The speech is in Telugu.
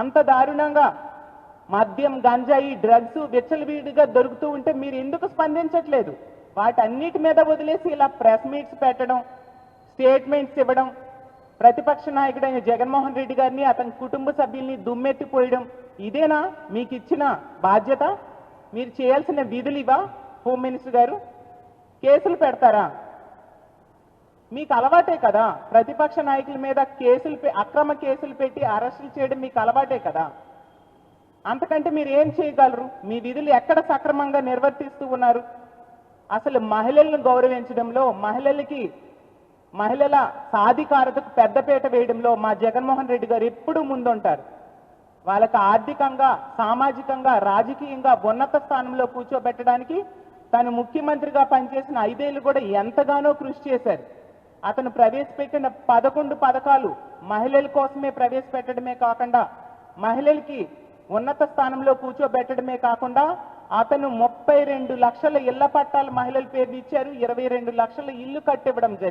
అంత దారుణంగా మద్యం గంజాయి డ్రగ్స్ విచ్చలవిడిగా దొరుకుతూ ఉంటే మీరు ఎందుకు స్పందించట్లేదు? వాటన్నిటి మీద వదిలేసి ఇలా ప్రెస్ మీట్స్ పెట్టడం స్టేట్మెంట్స్ ఇవ్వడం ప్రతిపక్ష నాయకుడైన జగన్మోహన్ రెడ్డి గారిని అతని కుటుంబ సభ్యుల్ని దుమ్మెత్తిపోయడం ఇదేనా మీకు ఇచ్చిన బాధ్యత? మీరు చేయాల్సిన విధులు ఇవా హోమ్ మినిస్టర్ గారు? కేసులు పెడతారా? మీకు అలవాటే కదా? ప్రతిపక్ష నాయకుల మీద కేసులు పె- అక్రమ కేసులు పెట్టి అరెస్టులు చేయడం మీకు అలవాటే కదా? అంతకంటే మీరు ఏం చేయగలరు? మీ విధులు ఎక్కడ సక్రమంగా నిర్వర్తిస్తూ ఉన్నారు? అసలు మహిళలను గౌరవించడంలో మహిళలకి మహిళల సాధికారతకు పెద్దపీట వేయడంలో మా జగన్మోహన్ రెడ్డి గారు ఎప్పుడూ ముందుంటారు. వాళ్ళకి ఆర్థికంగా సామాజికంగా రాజకీయంగా ఉన్నత స్థానంలో కూర్చోబెట్టడానికి తను ముఖ్యమంత్రిగా పనిచేసిన ఐదేళ్ళు కూడా ఎంతగానో కృషి చేశారు. అతను ప్రవేశపెట్టిన పదకొండు పథకాలు మహిళల కోసమే ప్రవేశపెట్టడమే కాకుండా మహిళలకి ఉన్నత స్థానంలో కూర్చోబెట్టడమే కాకుండా అతను ముప్పై రెండు లక్షల ఇళ్ళ పట్టాలు మహిళల పేరు ఇచ్చారు. ఇరవై రెండు లక్షల ఇల్లు కట్టివ్వడం జరిగింది.